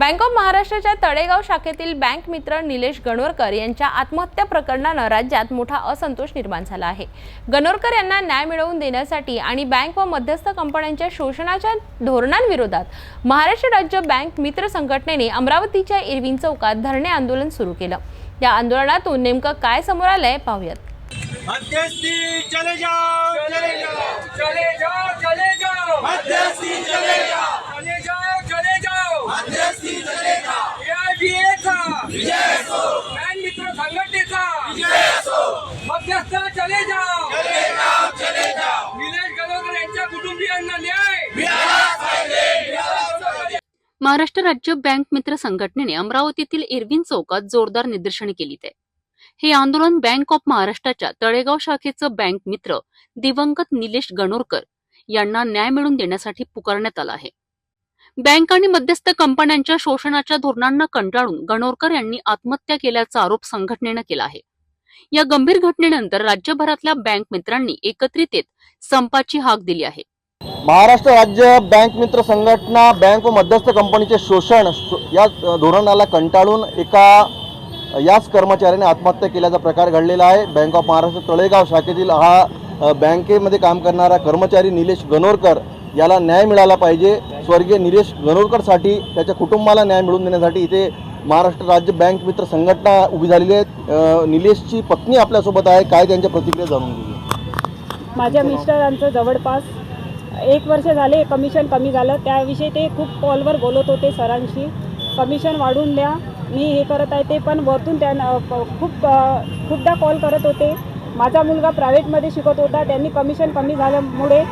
Bank of महाराष्ट्राच्या तळेगाव शाखेतील bank मित्र निलेश गणोरकर यांच्या आत्महत्या प्रकरणानं राज्यात मोठा असंतोष निर्माण झाला आहे. गणोरकर यांना न्याय मिळवून देण्यासाठी आणि बँक व मध्यस्थ कंपन्यांच्या शोषणाच्या धोरणांविरोधात महाराष्ट्र राज्य बँक मित्र संघटनेने अमरावतीच्या इरविन चौकात धरणे आंदोलन सुरू केलं. या आंदोलनातून नेमकं काय समोर आलंय पाहूयात. चले जाओ! चले जाओ चले जाओ चले जाओ! महाराष्ट्र राज्य बँक मित्र संघटनेने अमरावतीतील इरविन चौकात जोरदार निदर्शने केली ते. हे आंदोलन बँक ऑफ महाराष्ट्राच्या तळेगाव शाखेचं बँक मित्र दिवंगत निलेश गणोरकर यांना न्याय मिळवून देण्यासाठी पुकारण्यात आलं आहे. बँक आणि मध्यस्थ कंपन्यांच्या शोषणाच्या धोरणांना कंटाळून गणोरकर यांनी आत्महत्या केल्याचा आरोप संघटनेनं केला आहे. या गंभीर घटनेनंतर राज्यभरातल्या बँक मित्रांनी एकत्रित येत संपाची हाक दिली आहे. महाराष्ट्र राज्य बँक मित्र संघटना बँक व मध्यस्थ कंपनीचे शोषण या धोरणाला कंटाळून एका याच कर्मचाऱ्याने आत्महत्या केल्याचा प्रकार घडलेला आहे. बँक ऑफ महाराष्ट्र तळेगाव शाखेतील हा बँकेमध्ये काम करणारा कर्मचारी निलेश गणोरकर याला न्याय मिळाला पाहिजे. स्वर्गीय निलेश गणोरकरसाठी त्याच्या कुटुंबाला न्याय मिळवून देण्यासाठी इथे महाराष्ट्र राज्य बँक मित्र संघटना उभी झालेली आहे निलेशची पत्नी आपल्यासोबत आहे. काय त्यांच्या प्रतिक्रिया जाणून घेऊया. माझ्या मिस्टरांचं जवळपास एक वर्ष झाले कमिशन कमी झालं. त्याविषयी ते खूप कॉलवर बोलत होते सरांशी. कमिशन वाढवून द्या मी हे करत आहे ते. पण वरतून त्यांना खूप खूपदा कॉल करत होते. माझा मुलगा प्रायव्हेटमध्ये शिकत होता. त्यांनी कमिशन कमी झाल्यामुळे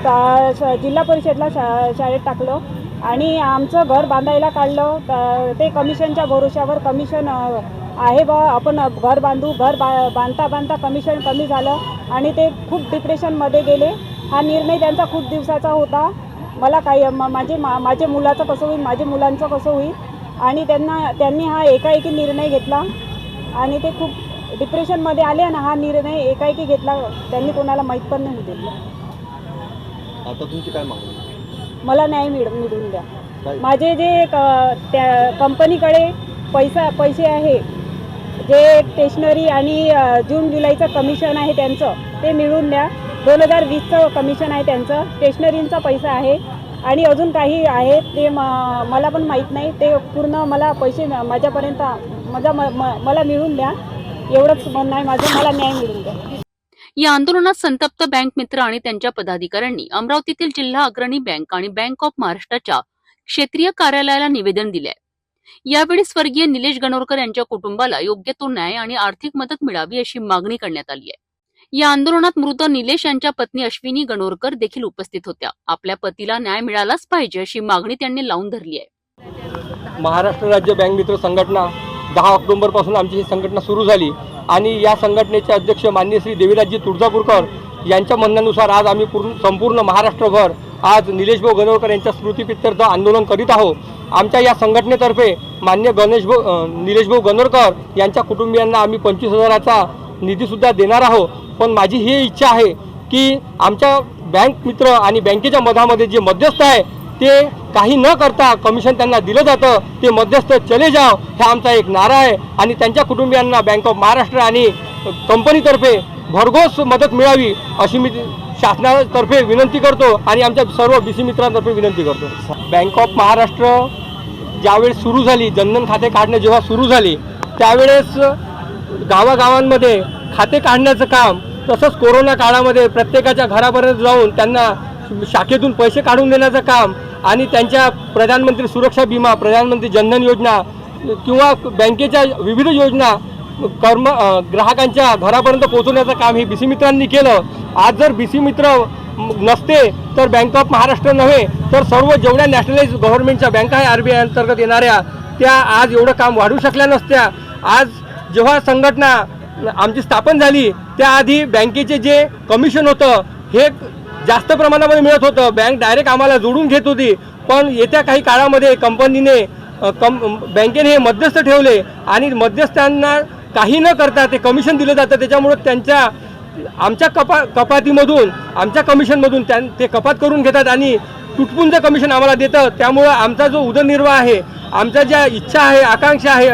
ता- श- जिल्हा परिषदला शा शाळेत टाकलं. आणि आमचं घर बांधायला काढलं. तर ते कमिशनच्या भरोशावर कमिशन आहे बा. आपण घर बांधू. घर बा बांधता बांधता कमिशन कमी झालं. आणि ते खूप डिप्रेशनमध्ये गेले. हा निर्णय त्यांचा खूप दिवसाचा होता. मला काही म- माझे मा माझे मुलाचं कसं होईल माझे मुलांचं कसं होईल? आणि त्यांना त्यांनी हा एकाएकी निर्णय घेतला. आणि ते खूप डिप्रेशनमध्ये आले आणि हा निर्णय एकाएकी घेतला. त्यांनी कोणाला माहीत पण नाही दिलं आता तुमची काय मागणी? मला न्याय मिळ मिळवून द्या. माझे जे क- त्या कंपनीकडे पैसा पैसे आहे जे स्टेशनरी आणि जून जुलैचं कमिशन आहे त्यांचं ते मिळवून द्या. दोन हजार वीसचं कमिशन आहे त्यांचं स्टेशनरींचा पैसा आहे. आणि अजून काही आहे ते म मला पण माहीत नाही. ते पूर्ण मला पैसे माझ्यापर्यंत माझा म- म- मला मिळून द्या. एवढंच म्हणणं आहे माझं मला न्याय मिळून द्या. या आंदोलनात संतप्त बँक मित्र आणि त्यांच्या पदाधिकाऱ्यांनी अमरावतीतील जिल्हा अग्रणी बँक आणि बँक ऑफ महाराष्ट्राच्या क्षेत्रीय कार्यालयाला निवेदन दिले यावेळी स्वर्गीय निलेश गणोरकर यांच्या कुटुंबाला योग्य तो न्याय आणि आर्थिक मदत मिळावी अशी मागणी करण्यात आली आहे. या आंदोलनात मृत निलेश यांच्या पत्नी अश्विनी गणोरकर देखील उपस्थित होत्या. आपल्या पतीला न्याय मिळालाच पाहिजे अशी मागणी त्यांनी लावून धरली आहे. महाराष्ट्र राज्य बँक मित्र संघटना दहा ऑक्टोबरपासून आमची ही संघटना सुरू झाली. आणि या संघटनेचे अध्यक्ष मान्य श्री देवीराजजी तुळजापूरकर यांच्या म्हणण्यानुसार आज आम्ही पूर्ण संपूर्ण महाराष्ट्रभर आज निलेशभाऊ गणोरकर यांच्या स्मृतीपित्यर्थ आंदोलन करीत आहोत. आमच्या या संघटनेतर्फे मान्य गणेशभाऊ निलेशभाऊ गणोरकर यांच्या कुटुंबियांना आम्ही पंचवीस हजाराचा निधीसुद्धा देणार आहोत. पण माझी ही इच्छा आहे की आमच्या बँक मित्र आणि बँकेच्या मधामध्ये जे मध्यस्थ आहे ते काही न करता कमिशन त्यांना दिलं जातं. ते मध्यस्थ चले जाव हा आमचा एक नारा आहे. आणि त्यांच्या कुटुंबियांना बँक ऑफ महाराष्ट्र आणि कंपनीतर्फे भरघोस मदत मिळावी अशी मी शासनातर्फे विनंती करतो आणि आमच्या सर्व बी सी मित्रांतर्फे विनंती करतो. बँक ऑफ महाराष्ट्र ज्यावेळेस सुरू झाली जनधन खाते काढणे जेव्हा सुरू झाली त्यावेळेस गावागावांमध्ये खाते काढण्याचं काम तसंच कोरोना काळामध्ये प्रत्येकाच्या घरापर्यंत जाऊन त्यांना शाखेतून पैसे काढून देण्याचं काम आणि त्यांच्या प्रधानमंत्री सुरक्षा विमा प्रधानमंत्री जनधन योजना किंवा बँकेच्या विविध योजना कर्म ग्राहकांच्या घरापर्यंत पोहोचवण्याचं काम हे बी सी मित्रांनी केलं. आज जर बी सी मित्र नसते तर बँक ऑफ महाराष्ट्र नव्हे तर सर्व जेवढ्या नॅशनलाइज गव्हर्नमेंटच्या बँका आहे आर बी आय अंतर्गत येणाऱ्या त्या आज एवढं काम वाढू शकल्या नसत्या. आज जेव्हा संघटना आमची स्थापन झाली त्याआधी बँकेचे जे कमिशन होतं हे जास्त प्रमाणामध्ये मिळत होतं. बँक डायरेक्ट आम्हाला जोडून घेत होती. पण येत्या काही काळामध्ये कंपनीने कम बँकेने हे मध्यस्थ ठेवले आणि मध्यस्थांना काही न करता ते कमिशन दिलं जातं. त्याच्यामुळं त्यांच्या आमच्या कपा कपातीमधून आमच्या कमिशनमधून त्यां ते कपात करून घेतात आणि तुटपुंज कमिशन आम्हाला देतं. त्यामुळं आमचा जो उदरनिर्वाह आहे आमच्या ज्या इच्छा आहे आकांक्षा आहे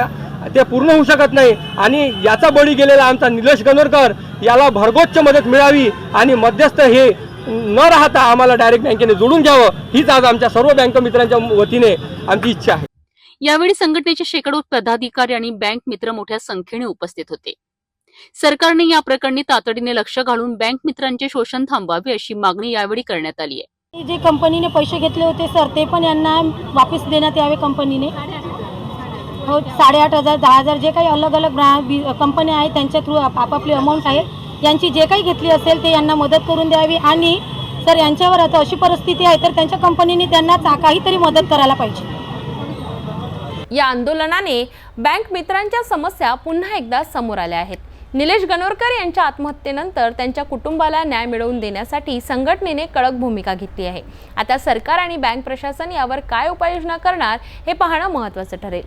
ते पूर्ण होऊ शकत नाही. आणि याचा बळी गेलेला आमचा निलेश गणोरकर याला भरगोच्च मदत मिळावी आणि मध्यस्थ हे न राहता आम्हाला डायरेक्ट बँकेने जोडून घ्यावं. हीच आज आमच्या सर्व बँक मित्रांच्या वतीने आमची इच्छा आहे. यावेळी संघटनेचे शेकडो पदाधिकारी आणि बँक मित्र मोठ्या संख्येने उपस्थित होते. सरकारने या प्रकरणी तातडीने लक्ष घालून बँक मित्रांचे शोषण थांबवावे अशी मागणी यावेळी करण्यात आली आहे. जे कंपनीने पैसे घेतले होते सर ते पण यांना वापस देण्यात यावे कंपनीने. हो साडेआठ हजार दहा हजार जे काही अलग अलग कंपन्या आहेत त्यांच्या थ्रू आपापली अमाऊंट आहे. यांची जे काही घेतली असेल ते यांना मदत करून द्यावी आणि सर यांच्यावर आता अशी परिस्थिती आहे तर त्यांच्या कंपनीने त्यांना काहीतरी मदत करायला पाहिजे. या आंदोलनाने बँक मित्रांच्या समस्या पुन्हा एकदा समोर आल्या आहेत. निलेश गणोरकर यांच्या आत्महत्येनंतर त्यांच्या कुटुंबाला न्याय मिळवून देण्यासाठी संघटनेने कडक भूमिका घेतली आहे. आता सरकार आणि बँक प्रशासन यावर काय उपाययोजना करणार हे पाहणं महत्त्वाचं ठरेल.